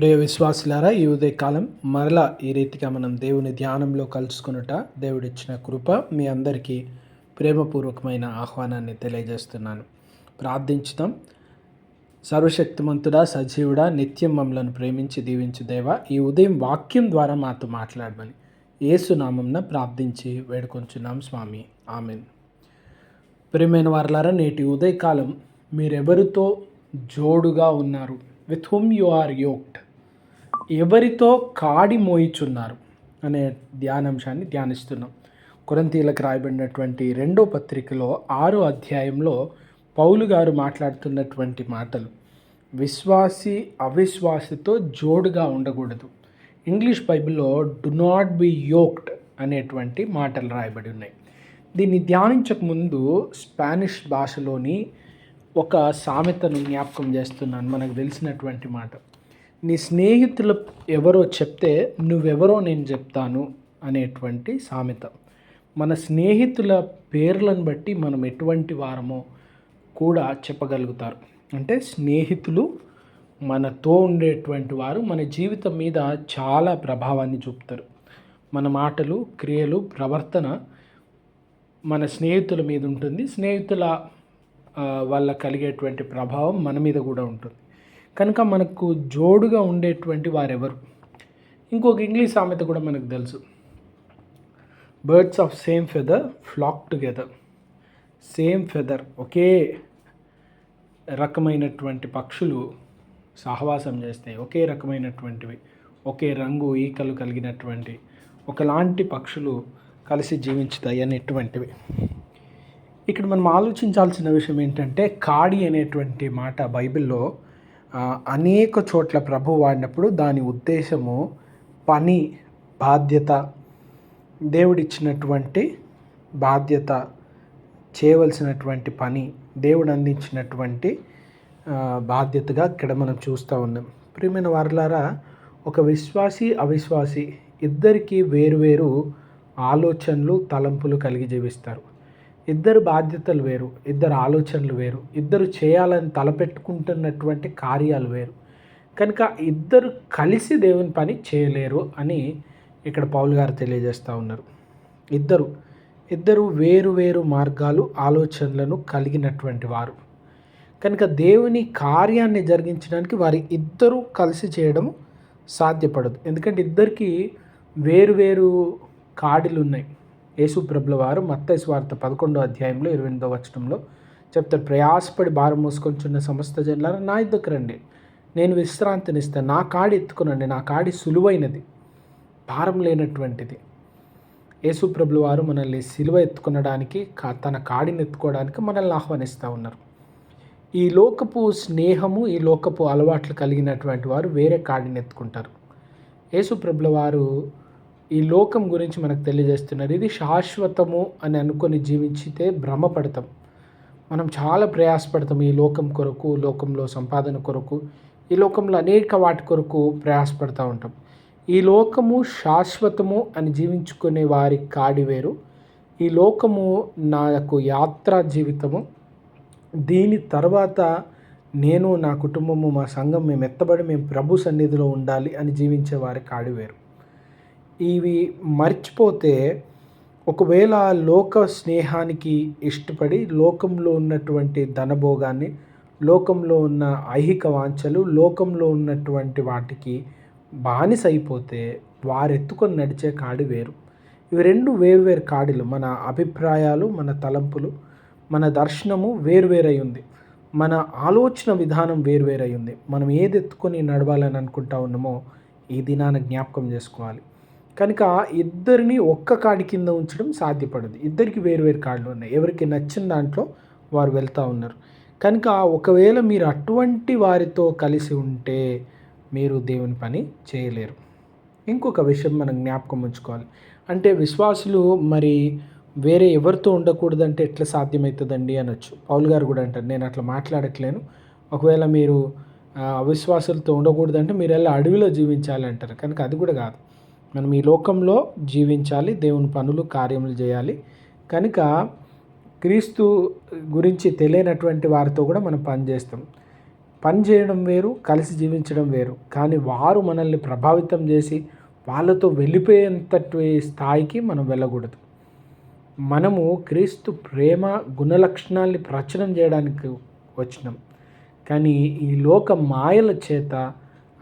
ప్రియ విశ్వాసులారా ఈ ఉదయకాలం మరలా ఈ రీతిగా మనం దేవుని ధ్యానంలో కలుసుకున్నట దేవుడిచ్చిన కృప మీ అందరికీ ప్రేమపూర్వకమైన ఆహ్వానాన్ని తెలియజేస్తున్నాను. ప్రార్థించుతాం సర్వశక్తిమంతుడా సజీవుడా నిత్యం మమ్మలను ప్రేమించి దీవించి దేవా ఈ ఉదయం వాక్యం ద్వారా మాతో మాట్లాడమని ఏసునామంన ప్రార్థించి వేడుకొంచున్నాం స్వామి. ఆమెన్. ప్రియమైన వారలారా నేటి ఉదయకాలం మీరెవరితో జోడుగా ఉన్నారు? With whom you are yoked? ఎవరితో కాడి మోయిచున్నారు అనే ధ్యానాంశాన్ని ధ్యానిస్తున్నాం. కొరంతీలకు రాయబడినటువంటి రెండో పత్రికలో ఆరో అధ్యాయంలో పౌలు గారు మాట్లాడుతున్నటువంటి మాటలు విశ్వాసి అవిశ్వాసితో జోడుగా ఉండకూడదు. ఇంగ్లీష్ బైబిల్లో డు నాట్ బి యోక్డ్ అనేటువంటి మాటలు రాయబడి ఉన్నాయి. దీన్ని ధ్యానించక ముందు స్పానిష్ భాషలోని ఒక సామెతను జ్ఞాపకం చేస్తున్నాను మనకు తెలిసినటువంటి మాట. నీ స్నేహితులు ఎవరో చెప్తే నువ్వెవరో నేను చెప్తాను అనేటువంటి సామెత. మన స్నేహితుల పేర్లను బట్టి మనం ఎటువంటి వారమో కూడా చెప్పగలుగుతారు. అంటే స్నేహితులు మనతో ఉండేటువంటి వారు మన జీవితం మీద చాలా ప్రభావాన్ని చూపుతారు. మన మాటలు క్రియలు ప్రవర్తన మన స్నేహితుల మీద ఉంటుంది. స్నేహితుల వల్ల కలిగేటువంటి ప్రభావం మన మీద కూడా ఉంటుంది. కనుక మనకు జోడుగా ఉండేటువంటి వారెవరు? ఇంకొక ఇంగ్లీష్ సామెత కూడా మనకు తెలుసు. Birds of same feather flock together same feather ఒకే రకమైనటువంటి పక్షులు సహవాసం చేస్తాయి. ఒకే రకమైనటువంటివి ఒకే రంగు ఈకలు కలిగినటువంటి ఒకలాంటి పక్షులు కలిసి జీవించుతాయి అనేటువంటివి. ఇక్కడ మనం ఆలోచించాల్సిన విషయం ఏంటంటే కాడి అనేటువంటి మాట బైబిల్లో అనేక చోట్ల ప్రభు వాడినప్పుడు దాని ఉద్దేశము పని బాధ్యత దేవుడిచ్చినటువంటి బాధ్యత చేయవలసినటువంటి పని దేవుడు అందించినటువంటి బాధ్యతగా ఇక్కడ మనం చూస్తూ ఉన్నాం. ప్రియమైన వారులారా ఒక విశ్వాసి అవిశ్వాసి ఇద్దరికీ వేరువేరు ఆలోచనలు తలంపులు కలిగి జీవిస్తారు. ఇద్దరు బాధ్యతలు వేరు ఇద్దరు ఆలోచనలు వేరు ఇద్దరు చేయాలని తలపెట్టుకుంటున్నటువంటి కార్యాలు వేరు. కనుక ఇద్దరు కలిసి దేవుని పని చేయలేరు అని ఇక్కడ పౌల్ గారు తెలియజేస్తూ ఉన్నారు. ఇద్దరు ఇద్దరు వేరు వేరు మార్గాలు ఆలోచనలను కలిగినటువంటి వారు. కనుక దేవుని కార్యాన్ని జరిగించడానికి వారి ఇద్దరు కలిసి చేయడం సాధ్యపడదు. ఎందుకంటే ఇద్దరికి వేరు వేరు కాడిలు ఉన్నాయి యేసుప్రభుల వారు మత్తయి వార్త పదకొండో అధ్యాయంలో ఇరవై ఎనిమిదో వచనంలో చెప్తారు ప్రయాసపడి భారం మోసుకొంచున్న సమస్త జనులారా నా ఇద్దరు రండి. నేను విశ్రాంతినిస్తాను. నా కాడి ఎత్తుకునండి. నా కాడి సులువైనది భారం లేనటువంటిది. యేసుప్రభుల వారు మనల్ని సిలువ ఎత్తుకునడానికి తన కాడిని ఎత్తుకోవడానికి మనల్ని ఆహ్వానిస్తూ ఉన్నారు. ఈ లోకపు స్నేహము ఈ లోకపు అలవాట్లు కలిగినటువంటి వారు వేరే కాడిని ఎత్తుకుంటారు. యేసుప్రభుల వారు ఈ లోకం గురించి మనకు తెలియజేస్తున్నారు. ఇది శాశ్వతము అని అనుకొని జీవించితే భ్రమపడతాం. మనం చాలా ప్రయాసపడతాం ఈ లోకం కొరకు లోకంలో సంపాదన కొరకు ఈ లోకంలో అనేక వాటి కొరకు ప్రయాసపడుతూ ఉంటాం. ఈ లోకము శాశ్వతము అని జీవించుకునే వారి కాడి వేరు. ఈ లోకము నాకు యాత్రా జీవితము. దీని తర్వాత నేను నా కుటుంబము మా సంఘం మేము ఎత్తబడి మేము ప్రభు సన్నిధిలో ఉండాలి అని జీవించే వారి కాడి వేరు. ఇవి మర్చిపోతే ఒకవేళ లోక స్నేహానికి ఇష్టపడి లోకంలో ఉన్నటువంటి ధనభోగాన్ని లోకంలో ఉన్న ఐహిక వాంఛలు లోకంలో ఉన్నటువంటి వాటికి బానిస అయిపోతే వారెత్తుకొని నడిచే కాడి వేరు. ఇవి రెండు వేరు వేరు కాడిలు మన అభిప్రాయాలు మన తలంపులు మన దర్శనము వేరువేరై ఉంది మన ఆలోచన విధానం వేరువేరై ఉంది మనం ఏది ఎత్తుకొని నడవాలని అనుకుంటా ఉన్నామో ఈ దినాన జ్ఞాపకం చేసుకోవాలి. కనుక ఇద్దరిని ఒక్క కాడి కింద ఉంచడం సాధ్యపడదు. ఇద్దరికి వేరు వేరు కార్డులు ఉన్నాయి. ఎవరికి నచ్చిన దాంట్లో వారు వెళ్తూ ఉన్నారు. కనుక ఒకవేళ మీరు అటువంటి వారితో కలిసి ఉంటే మీరు దేవుని పని చేయలేరు. ఇంకొక విషయం మనం జ్ఞాపకం ఉంచుకోవాలి. అంటే విశ్వాసులు మరి వేరే ఎవరితో ఉండకూడదంటే ఎట్లా సాధ్యమవుతుందండి అనొచ్చు. పౌల్ గారు కూడా అంటారు నేను అట్లా మాట్లాడట్లేను. ఒకవేళ మీరు అవిశ్వాసులతో ఉండకూడదంటే మీరు వెళ్ళి అడవిలో జీవించాలి అంటారు కనుక అది కూడా కాదు. మనం ఈ లోకంలో జీవించాలి దేవుని పనులు కార్యములు చేయాలి. కనుక క్రీస్తు గురించి తెలియనటువంటి వారితో కూడా మనం పనిచేస్తాం పని చేయడం వేరు కలిసి జీవించడం వేరు. కానీ వారు మనల్ని ప్రభావితం చేసి వాళ్ళతో వెళ్ళిపోయేంతటి స్థాయికి మనం వెళ్ళకూడదు. మనము క్రీస్తు ప్రేమ గుణలక్షణాల్ని ప్రచురం చేయడానికి వచ్చినాం. కానీ ఈ లోక మాయల చేత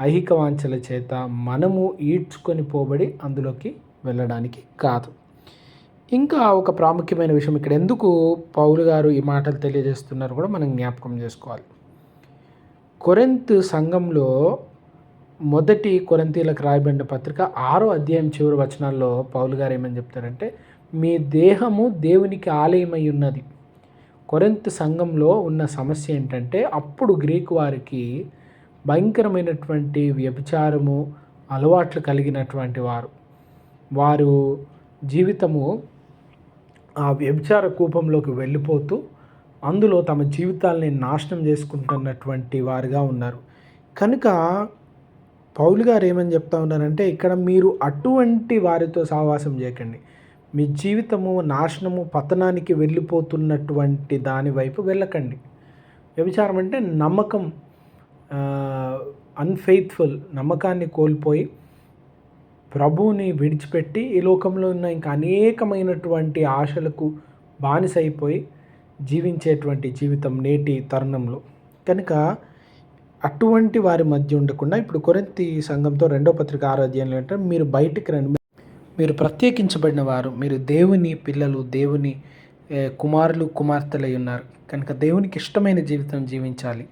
ఐహిక వాంఛల చేత మనము ఈడ్చుకొని పోబడి అందులోకి వెళ్ళడానికి కాదు. ఇంకా ఒక ప్రాముఖ్యమైన విషయం ఇక్కడ ఎందుకు పౌలు గారు ఈ మాటలు తెలియజేస్తున్నారు కూడా మనం జ్ఞాపకం చేసుకోవాలి. కొరెంత్ సంఘంలో మొదటి కొరంతీలకు రాయబడిన పత్రిక ఆరో అధ్యాయం చివరి వచనాల్లో పౌలు గారు ఏమని చెప్తారంటే మీ దేహము దేవునికి ఆలయమై ఉన్నది. కొరెంత్ సంఘంలో ఉన్న సమస్య ఏంటంటే అప్పుడు గ్రీకు వారికి భయంకరమైనటువంటి వ్యభిచారము అలవాట్లు కలిగినటువంటి వారు. వారు జీవితము ఆ వ్యభిచార కూపంలోకి వెళ్ళిపోతూ అందులో తమ జీవితాలని నాశనం చేసుకుంటున్నటువంటి వారుగా ఉన్నారు. కనుక పౌలు గారు ఏమని చెప్తా ఉన్నారంటే ఇక్కడ మీరు అటువంటి వారితో సహవాసం చేయకండి. మీ జీవితము నాశనము పతనానికి వెళ్ళిపోతున్నటువంటి దాని వైపు వెళ్ళకండి. వ్యభిచారం అంటే నమ్మకం అన్ఫెయిత్ఫుల్ నమ్మకాన్ని కోల్పోయి ప్రభువుని విడిచిపెట్టి ఈ లోకంలో ఉన్న ఇంకా అనేకమైనటువంటి ఆశలకు బానిసైపోయి జీవించేటువంటి జీవితం నేటి తరుణంలో. కనుక అటువంటి వారి మధ్య ఉండకుండా ఇప్పుడు కొరింతి సంఘంతో రెండో పత్రిక ఆరోగ్యంలో అంటే మీరు బయటికి రండి. మీరు ప్రత్యేకించబడిన వారు మీరు దేవుని పిల్లలు దేవుని కుమారులు కుమార్తెలై ఉన్నారు. కనుక దేవునికి ఇష్టమైన జీవితం జీవించాలి.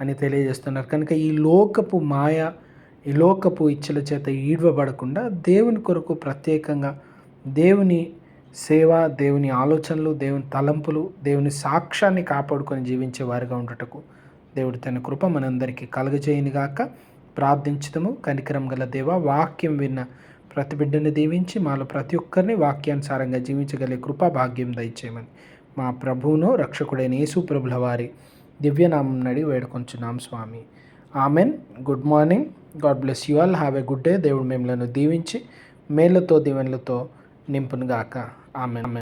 అని తెలియజేస్తున్నారు. కనుక ఈ లోకపు మాయ ఈ లోకపు ఇచ్చల చేత ఈడ్వబడకుండా దేవుని కొరకు ప్రత్యేకంగా దేవుని సేవ దేవుని ఆలోచనలు దేవుని తలంపులు దేవుని సాక్ష్యాన్ని కాపాడుకొని జీవించే వారిగా ఉండటకు దేవుడు తన కృప మనందరికీ కలుగజేయని గాక. ప్రార్థించటము కనికరం గల దేవ వాక్యం విన్న ప్రతి బిడ్డని దీవించి మాలో ప్రతి ఒక్కరిని వాక్యానుసారంగా జీవించగలిగే కృపా భాగ్యం దయచేయమని మా ప్రభువును రక్షకుడైన యేసు ప్రభుల వారి దివ్యనామం నడి వేడుకొంచున్నాం స్వామి. Amen. Good morning. God bless you all. Have a good day. దేవుడు మిమ్మల్ని దీవించి మేళ్ళతో దీవెనలతో నింపునుగాక. ఆమెన్.